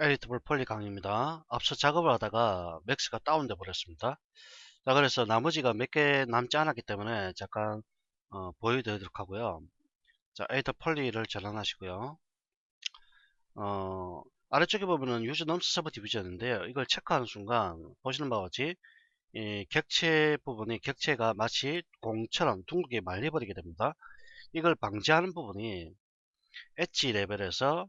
에디터블 폴리 강의입니다. 앞서 작업을 하다가 맥스가 다운돼 버렸습니다. 자 그래서 나머지가 몇 개 남지 않았기 때문에 잠깐 어, 보여드리도록 하고요. 자 에디터 폴리를 전환하시고요. 어, 아래쪽에 보면은 유저 넘스 서버 디비전인데요. 이걸 체크하는 순간 보시는 바와 같이 이 객체 부분이 객체가 마치 공처럼 둥글게 말려버리게 됩니다. 이걸 방지하는 부분이 엣지 레벨에서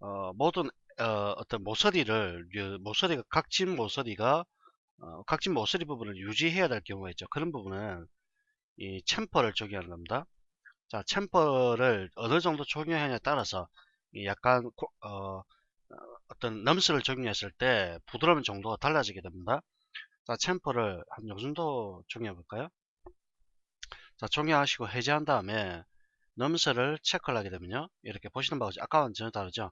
어, 모든 어, 떤 모서리를 모서리가 각진 모서리가 어, 각진 모서리 부분을 유지해야 될 경우가 있죠. 그런 부분은 이 챔퍼를 적용하는 겁니다. 자, 챔퍼를 어느 정도 적용하냐에 따라서 약간 어, 어떤 넘스를 적용했을 때 부드러운 정도가 달라지게 됩니다. 자, 챔퍼를 한 요 정도 적용해 볼까요? 자, 적용하시고 해제한 다음에 넘스를 체크를 하게 되면요. 이렇게 보시는 바와 같이 아까와는 전혀 다르죠.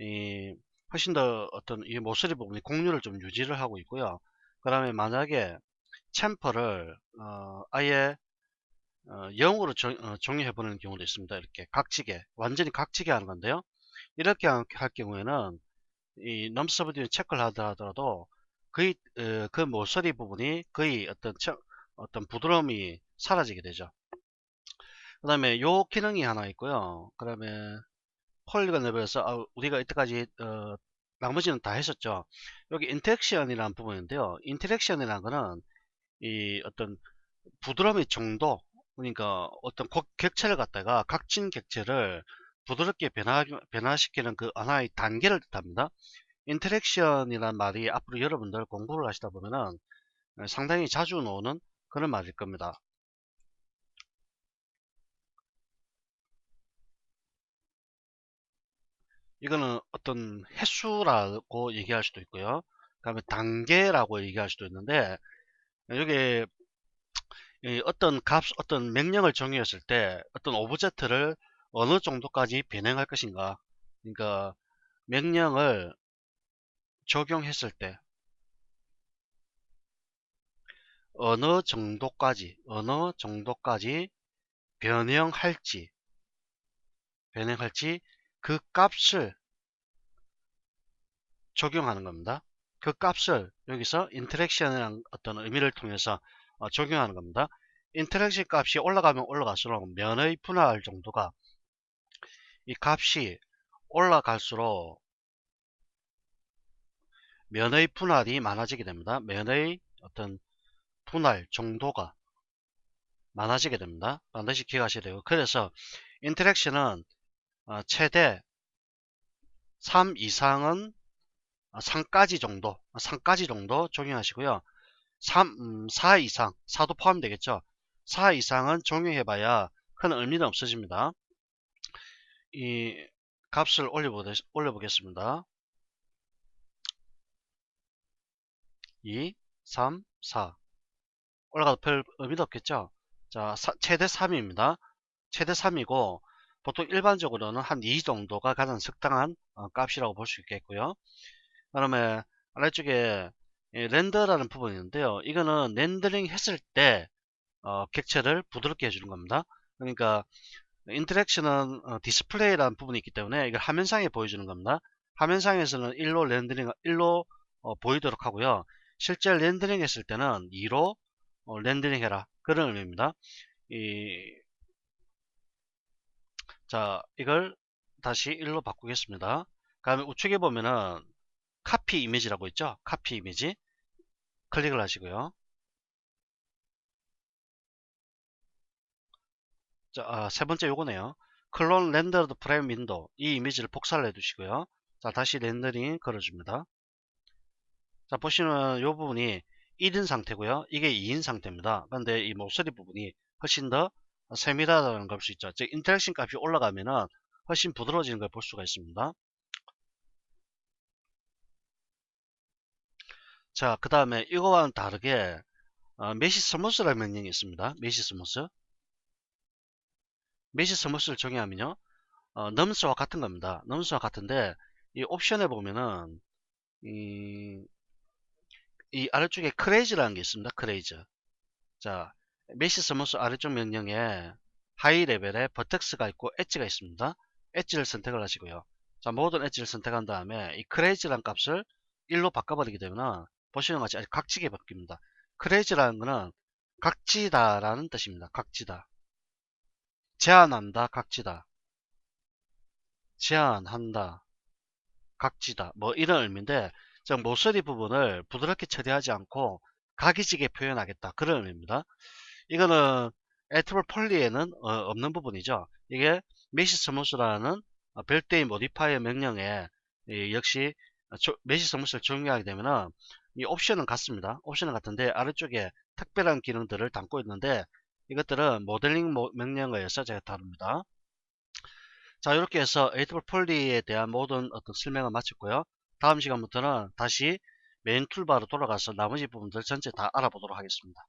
이 훨씬 더 어떤 이 모서리 부분이 공률을 좀 유지를 하고 있고요. 그 다음에 만약에 챔퍼를 어, 아예 어, 0으로 정, 어, 정의해 보는 경우도 있습니다. 이렇게 각지게 완전히 각지게 하는 건데요. 이렇게 할 경우에는 이 넘서브디를 체크를 하더라도 거의 어, 그 모서리 부분이 거의 어떤 어떤 부드러움이 사라지게 되죠. 그 다음에 요 기능이 하나 있고요. 그 다음에 폴리건 레벨에서 아, 우리가 이때까지 어, 나머지는 다 했었죠. 여기 인터랙션이라는 부분인데요. 인터랙션이라는 거는 이 어떤 부드러움의 정도 그러니까 어떤 객체를 갖다가 각진 객체를 부드럽게 변화, 변화시키는 그 하나의 단계를 뜻합니다. 인터랙션이란 말이 앞으로 여러분들 공부를 하시다 보면은 상당히 자주 나오는 그런 말일 겁니다. 이거는 어떤 횟수라고 얘기할 수도 있고요. 그 다음에 단계라고 얘기할 수도 있는데 여기 어떤 값, 어떤 명령을 정의했을 때 어떤 오브젝트를 어느 정도까지 변형할 것인가 그러니까 명령을 적용했을 때 어느 정도까지 어느 정도까지 변형할지 변형할지 그 값을 적용하는 겁니다. 그 값을 여기서 인터랙션이라는 어떤 의미를 통해서 어, 적용하는 겁니다. 인터랙션 값이 올라가면 올라갈수록 면의 분할 정도가 이 값이 올라갈수록 면의 분할이 많아지게 됩니다. 면의 어떤 분할 정도가 많아지게 됩니다. 반드시 기억하셔야 되고 그래서 인터랙션은 어, 최대 3 이상은 3까지 정도 3까지 정도 적용하시고요. 3, 음, 4 이상 4도 포함되겠죠? 4 이상은 적용해 봐야 큰 의미는 없어집니다. 이 값을 올려보겠습니다. 2 3 4 올라가도 별 의미도 없겠죠? 자 사, 최대 3입니다. 최대 3이고 보통 일반적으로는 한 2 정도가 가장 적당한 어, 값이라고 볼 수 있겠고요. 그 다음에 아래쪽에 렌더라는 부분이 있는데요. 이거는 렌더링 했을 때 어, 객체를 부드럽게 해주는 겁니다. 그러니까 인터랙션은 어, 디스플레이라는 부분이 있기 때문에 이걸 화면상에 보여주는 겁니다. 화면상에서는 1로 렌더링 1로 어, 보이도록 하고요. 실제 렌더링 했을 때는 2로 어, 렌더링 해라 그런 의미입니다. 이 자 이걸 다시 1로 바꾸겠습니다. 그 다음에 우측에 보면은 카피 이미지라고 있죠? 카피 이미지 클릭을 하시고요. 자, 아, 세 번째 요거네요. 클론 렌더드 프레임 윈도 이 이미지를 복사를 해 두시고요. 자 다시 렌더링 걸어줍니다. 자 보시면 요 부분이 1인 상태고요. 이게 2인 상태입니다. 그런데 이 모서리 부분이 훨씬 더 세밀하다는 걸 볼 수 있죠. 즉 인터랙션 값이 올라가면은 훨씬 부드러워지는 걸 볼 수가 있습니다. 자, 그 다음에 이거와는 다르게 어, 메시 스무스라는 명령이 있습니다. 메시 스무스. 메시 스무스를 정의하면요. 어, 넘스와 같은 겁니다. 넘스와 같은데 이 옵션에 보면은 이, 이 아래쪽에 크레이즈라는 게 있습니다. 크레이즈. 자, 메시 스무스 아래쪽 명령에 하이 레벨에 버텍스가 있고 엣지가 있습니다. 엣지를 선택을 하시고요. 자 모든 엣지를 선택한 다음에 이 crazy라는 값을 1로 바꿔버리게 되면 보시는 것 같이 아주 각지게 바뀝니다. crazy라는 것은 각지다 라는 뜻입니다. 각지다. 제한한다, 각지다. 제한한다, 각지다. 뭐 이런 의미인데 저 모서리 부분을 부드럽게 처리하지 않고 각이지게 표현하겠다. 그런 의미입니다. 이거는 에트블 폴리에는 어, 없는 부분이죠. 이게 메시 스무스라는 별도의 모디파이어 명령에 이 역시 메시 스무스를 적용하게 되면은 이 옵션은 같습니다. 옵션은 같은데 아래쪽에 특별한 기능들을 담고 있는데 이것들은 모델링 모- 명령어에 서 제가 다룹니다. 자 이렇게 해서 에이트블 폴리에 대한 모든 어떤 설명을 마쳤고요. 다음 시간부터는 다시 메인 툴바로 돌아가서 나머지 부분들 전체 다 알아보도록 하겠습니다.